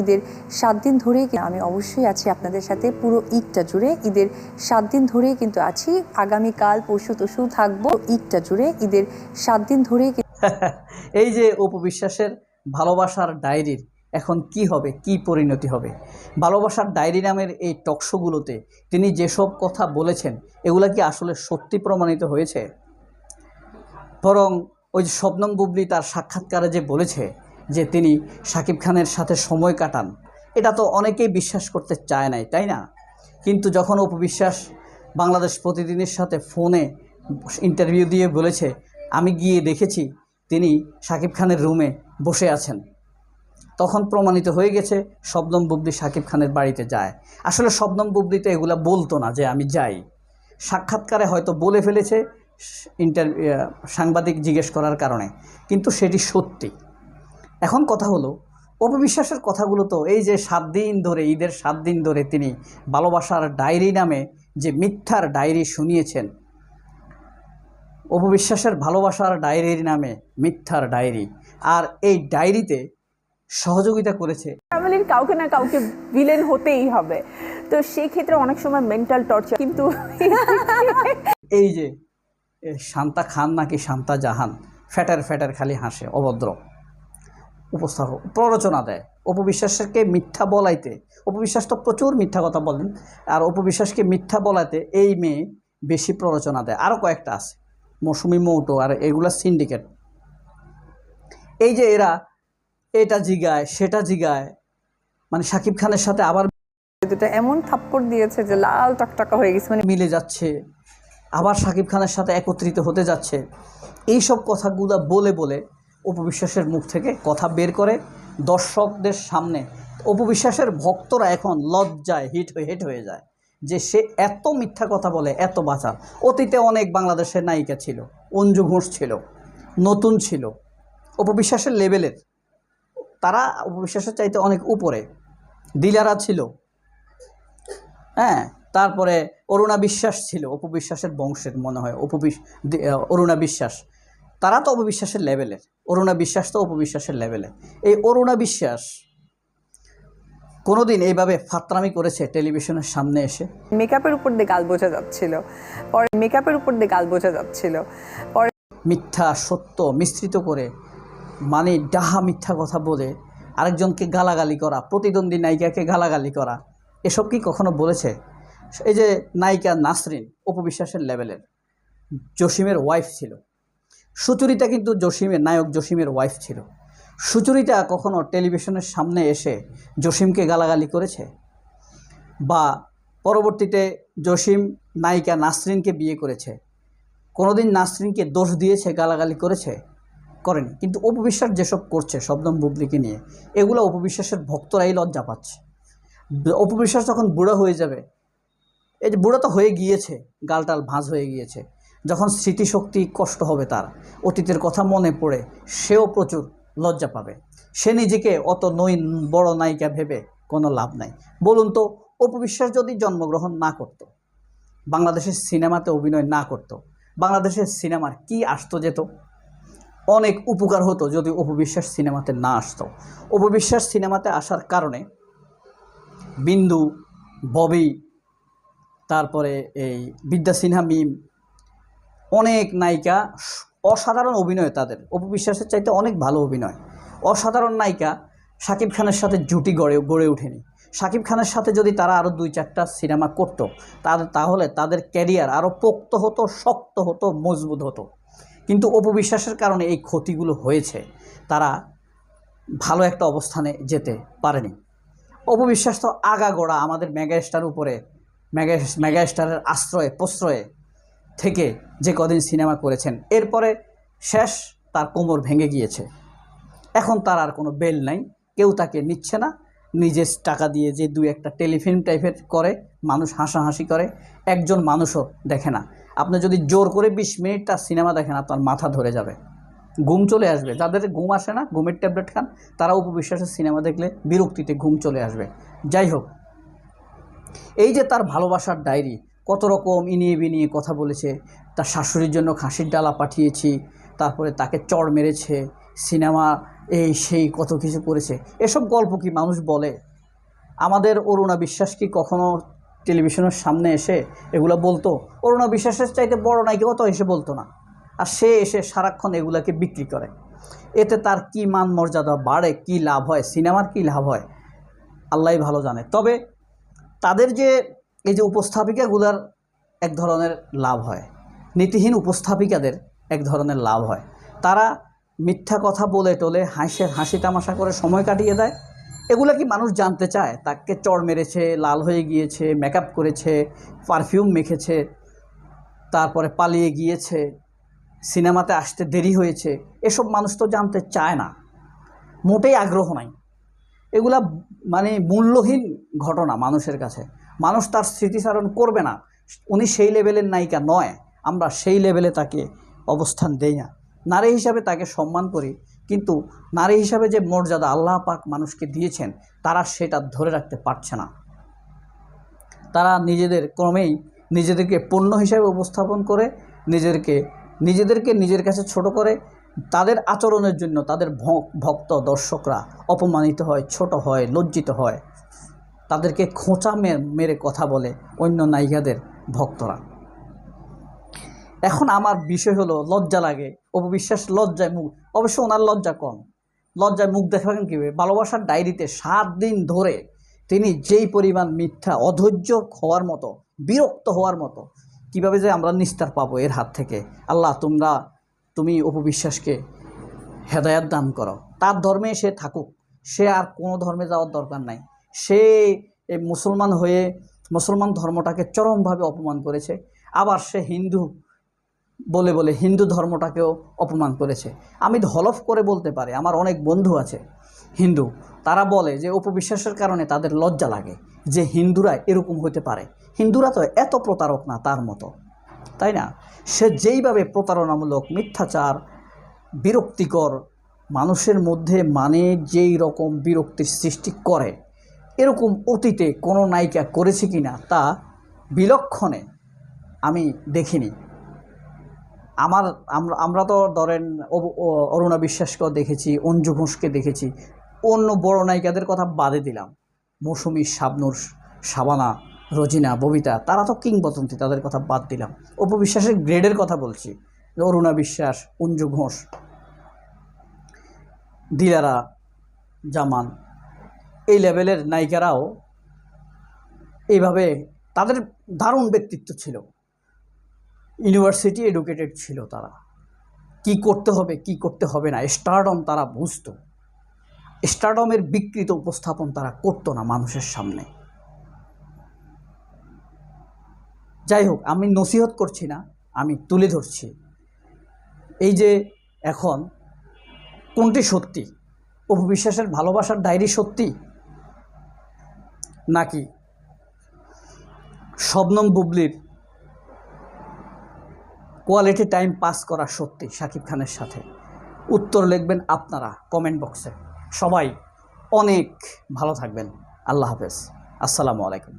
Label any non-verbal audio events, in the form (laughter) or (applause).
ঈদের সাত দিন ধরেই আমি অবশ্যই আছি আপনাদের সাথে। পুরো ঈদটা জুড়ে ঈদের সাত দিন ধরেই কিন্তু আছি। আগামীকাল, পরশু তরশু থাকব। ঈদটা জুড়ে ঈদের সাত দিন ধরেই (laughs) এই যে উপবিশ্বাসের ভালোবাসার ডায়েরির এখন কি হবে, কি পরিণতি হবে? ভালোবাসার ডায়েরি নামের এই টকশোগুলোতে তিনি যেসব কথা বলেছেন, এগুলা কি আসলে সত্যি প্রমাণিত হয়েছে? বরং ওই যে শবনম বুবলি তার সাক্ষাৎকারে যে বলেছে যে তিনি শাকিব খানের সাথে সময় কাটান। এটা তো অনেকেই বিশ্বাস করতে চায় নাই, তাই না? কিন্তু যখন উপবিশ্বাস বাংলাদেশ প্রতিদিনের সাথে ফোনে ইন্টারভিউ দিয়ে বলেছে, আমি গিয়ে দেখেছি তিনি শাকিব খানের রুমে বসে আছেন। তখন প্রমাণিত হয়ে গেছে, শবনম বুবলি শাকিব খানের বাড়িতে যায়। আসলে শবনম বুবলি তো এগুলা বলতো না যে আমি যাই। সাক্ষাৎকারে হয়তো বলে ফেলেছে, ইন্টার সাংবাদিক জিজ্ঞেস করার কারণে। কিন্তু সেটি সত্যি। এখন কথা হলো অপবিশ্বাসের কথাগুলো তো এই যে সাত দিন ধরে ঈদের সাত দিন ধরে তিনি ভালোবাসার ডায়েরি নামে যে মিথ্যার ডায়েরি শুনিয়েছেন অপবিশ্বাসের ভালোবাসার ডায়েরির নামে মিথ্যার ডায়েরি আর এই ডায়েরিতে সহযোগিতা করেছে। ফ্যামিলির কাউকে না কাউকে ভিলেন হতেই হবে। তো সেই ক্ষেত্রে অনেক সময় মেন্টাল টর্চার কিন্তু (laughs) এই যে শান্তা খান নাকি শান্তা জাহান ফ্যাটার ফ্যাটার খালি হাসে অভদ্র। উপস্থাপক প্ররোচনা দেয়। অপবিশ্বাসকে মিথ্যা বলাইতে অপবিশ্বাস তো প্রচুর মিথ্যা কথা বলেন আর অপবিশ্বাসকে মিথ্যা বলাইতে এই মেয়ে বেশি প্ররোচনা দেয়। আরও কয়েকটা আছে মৌসুমি মৌটো আর এগুলা সিন্ডিকেট এই যে এরা এটা জিগায় সেটা জিগায় মানে শাকিব খানের সাথে আবার দুটো এমন থাপ্পড় দিয়েছে যে লাল টকটকা হয়ে গেছে মানে মিলে যাচ্ছে আবার শাকিব খানের সাথে একত্রিত হতে যাচ্ছে। এই সব কথাগুলো বলে বলে অপবিশ্বাসের মুখ থেকে কথা বের করে দর্শকদের সামনে। অপবিশ্বাসের ভক্তরা এখন লজ্জায় হিট হয়ে, হেট হয়ে যায় যে সে এত মিথ্যা কথা বলে, এত বাঁচা অতীতে অনেক বাংলাদেশের নায়িকা ছিল, অঞ্জু ঘোষ ছিল, নতুন ছিল। অপবিশ্বাসের লেভেলের, তারা অপবিশ্বাসের চাইতে অনেক উপরে। দিলারা ছিল। হ্যাঁ তারপরে অরুণা বিশ্বাস ছিল অপবিশ্বাসের বংশের মনে হয় অপবিশ অরুণা বিশ্বাস। তারা তো অপবিশ্বাসের লেভেলের অরুণা বিশ্বাস তো অপবিশ্বাসের লেভেলে এই অরুণা বিশ্বাস কোনোদিন এইভাবে ফাত্রামি করেছে টেলিভিশনের সামনে এসে। মেকআপের উপর দিয়ে গাল বোঝা যাচ্ছিল। পরে মেকআপের উপর দিয়ে গাল বোঝা যাচ্ছিল। পরে মিথ্যা সত্য মিশ্রিত করে মানে ডাহা মিথ্যা কথা বলে আরেকজনকে গালাগালি করা প্রতিদ্বন্দ্বী নায়িকাকে গালাগালি করা এসব কি কখনো বলেছে? এই যে নায়িকা নাসরিন অপবিশ্বাসের লেভেলের জসিমের ওয়াইফ ছিল। সুচরিতা কিন্তু জসিমের নায়ক জসিমের ওয়াইফ ছিল। সুচরিতা কখনো টেলিভিশনের সামনে এসে জসিমকে গালাগালি করেছে বা পরবর্তীতে জসিম নায়িকা নাসরিনকে বিয়ে করেছে। কোনোদিন নাসরিনকে দোষ দিয়েছে, গালাগালি করেছে, করেনি। কিন্তু অপবিশ্বাস যেসব করছে, শবনম বুবলিকে নিয়ে, এগুলো অপবিশ্বাসের ভক্তরাই লজ্জা পাচ্ছে। অপবিশ্বাস যখন বুড়ো হয়ে যাবে, এই যে বুড়ো তো হয়ে গিয়েছে, গালটাল ভাঁজ হয়ে গিয়েছে যখন স্মৃতিশক্তি কষ্ট হবে তার। অতীতের কথা মনে পড়ে, সেও প্রচুর লজ্জা পাবে। সে নিজেকে অত নই, বড় নায়িকা ভেবে কোনো লাভ নাই। বলুন তো অপবিশ্বাস যদি জন্মগ্রহণ না করত। বাংলাদেশের সিনেমাতে অভিনয় না করতো, বাংলাদেশের সিনেমার কি আসতো যেত? অনেক উপকার হতো যদি অপবিশ্বাস সিনেমাতে না আসতো। অপবিশ্বাস সিনেমাতে আসার কারণে বিন্দু, ববি, তারপরে এই বিদ্যা সিনহা মিম অনেক নায়িকা অসাধারণ অভিনয় তাদের। অপবিশ্বাসের চাইতে অনেক ভালো অভিনয়। অসাধারণ নায়িকা শাকিব খানের সাথে জুটি গড়ে গড়ে ওঠেনি। শাকিব খানের সাথে যদি তারা আরও দুই চারটা সিনেমা করতো তাদের তাহলে তাদের ক্যারিয়ার আরও পোক্ত হতো, শক্ত হতো, মজবুত হতো। কিন্তু অপবিশ্বাসের কারণে এই ক্ষতিগুলো হয়েছে। তারা ভালো একটা অবস্থানে যেতে পারেনি। অপবিশ্বাস তো আগাগোড়া আমাদের মেগাস্টার উপরে মেগা মেগাস্টারের আশ্রয়ে, প্রশ্রয়ে থেকে যে কদিন সিনেমা করেছেন, এরপরে শেষ তার কোমর ভেঙে গিয়েছে। এখন তার আর কোনো বেল নাই, কেউ তাকে নিচ্ছে না। নিজের টাকা দিয়ে যে দুই একটা টেলিফিল্ম টাইপের করে, মানুষ হাসাহাসি করে, একজন মানুষও দেখে না। আপনি যদি জোর করে বিশ মিনিট তার সিনেমা দেখেন, আপনার মাথা ধরে যাবে। ঘুম চলে আসবে। যাদের ঘুম আসে না, ঘুমের ট্যাবলেট খান, তারা উপবিশ্বাসের সিনেমা দেখলে বিরক্তিতে ঘুম চলে আসবে। যাই হোক, এই যে তার ভালোবাসার ডায়েরি কত রকম ইনিয়ে বিনিয়ে কথা বলেছে। তার শাশুড়ির জন্য খাসির ডালা পাঠিয়েছি, তারপরে তাকে চড় মেরেছে, সিনেমা এই সেই কত কিছু করেছে। এসব গল্প কি মানুষ বলে? আমাদের অরুণা বিশ্বাস কি কখনো টেলিভিশনের সামনে এসে এগুলো বলতো? অরুণা বিশ্বাসের চাইতে বড় নায়িকাও অত এসে বলতো না। আর সে এসে সারাক্ষণ এগুলাকে বিক্রি করে। এতে তার কি মান মর্যাদা বাড়ে, কি লাভ হয়? সিনেমার কি লাভ হয়? আল্লাহ ভালো জানে। তবে তাদের যে এই যে উপস্থাপিকাগুলার এক ধরনের লাভ হয়, নীতিহীন উপস্থাপিকাদের এক ধরনের লাভ হয়। তারা মিথ্যা কথা বলে টলে, হাসে, হাসি তামাশা করে সময় কাটিয়ে দেয়। এগুলো কি মানুষ জানতে চায়? তাকে চড় মেরেছে, লাল হয়ে গিয়েছে মেকআপ করেছে পারফিউম মেখেছে, তারপরে পালিয়ে গিয়েছে, সিনেমাতে আসতে দেরি হয়েছে, এসব মানুষ তো জানতে চায় না। মোটেই আগ্রহ নাই। এগুলা মানে মূল্যহীন ঘটনা মানুষের কাছে। মানুষ তার স্মৃতিচারণ করবে না। উনি সেই লেভেলের নায়িকা নয়। আমরা সেই লেভেলে তাকে অবস্থান দেই না। নারী হিসাবে তাকে সম্মান করি, কিন্তু নারী হিসাবে যে মর্যাদা আল্লাহ পাক মানুষকে দিয়েছেন, তারা সেটা ধরে রাখতে পারছে না। তারা নিজেদের ক্রমেই নিজেদেরকে পণ্য হিসাবে উপস্থাপন করে, নিজেদেরকে নিজেদেরকে নিজের কাছে ছোট করে, তাদের আচরণের জন্য তাদের ভক্ত দর্শকরা অপমানিত হয়, ছোট হয়, লজ্জিত হয়। তাদেরকে খোঁচা মেরে কথা বলে অন্য নায়িকাদের ভক্তরা। এখন আমার বিষয় হলো, লজ্জা লাগে, অপবিশ্বাস, লজ্জায় মুখ অবশ্য ওনার লজ্জা কম। লজ্জায় মুখ দেখাবেন কীভাবে ভালোবাসার ডায়েরিতে সাত দিন ধরে তিনি যেই পরিমাণ মিথ্যা, অধৈর্য হওয়ার মতো, বিরক্ত হওয়ার মতো, কীভাবে যে আমরা নিস্তার পাবো এর হাত থেকে? আল্লাহ, তোমরা, তুমি অপবিশ্বাসকে হেদায়াত দান করো। তার ধর্মে সে থাকুক। সে আর কোনো ধর্মে যাওয়ার দরকার নাই। সে মুসলমান হয়ে মুসলমান ধর্মটাকে চরমভাবে অপমান করেছে। আবার সে হিন্দু বলে বলে হিন্দু ধর্মটাকেও অপমান করেছে। আমি হলফ করে বলতে পারি, আমার অনেক বন্ধু আছে হিন্দু, তারা বলে যে উপবিশ্বাসের কারণে তাদের লজ্জা লাগে যে হিন্দুরা এরকম হতে পারে। হিন্দুরা তো এত প্রতারক না তার মতো, তাই না? সে যেইভাবে প্রতারণামূলক মিথ্যাচার, বিরক্তিকর, মানুষের মধ্যে মানে যেই রকম বিরক্তির সৃষ্টি করে এরকম অতীতে কোনো নায়িকা করেছে কি না তা বিলক্ষণে আমি দেখিনি। আমার, আমরা আমরা তো ধরেন অরুণা বিশ্বাসকেও দেখেছি, অঞ্জু ঘোষকে দেখেছি, অন্য বড় নায়িকাদের কথা বাদে দিলাম। মৌসুমি, শাবনুর, শাবানা, রজিনা, ববিতা, তারা তো কিংবদন্তি, তাদের কথা বাদ দিলাম। অপবিশ্বাসের গ্রেডের কথা বলছি, অরুণা বিশ্বাস, অঞ্জু ঘোষ, দিলারা, জামান এই লেভেলের নায়িকারাও এইভাবে তাদের দারুণ ব্যক্তিত্ব ছিল। ইউনিভার্সিটি এডুকেটেড ছিল তারা। কি করতে হবে, কি করতে হবে না, স্টারডম তারা বুঝতো। স্টারডমের বিকৃত উপস্থাপন তারা করতো না মানুষের সামনে। যাই হোক, আমি নসিহত করছি না, আমি তুলে ধরছি। এই যে এখন কোনটি সত্যি? অপবিশ্বাসের ভালোবাসার ডায়েরি সত্যি? নাকি? শবনম বুবলির কোয়ালিটি টাইম পাস করা সত্যি শাকিব খানের সাথে। উত্তর লিখবেন আপনারা কমেন্ট বক্সে সবাই অনেক ভালো থাকবেন। আল্লাহ হাফেজ। আসসালামু আলাইকুম।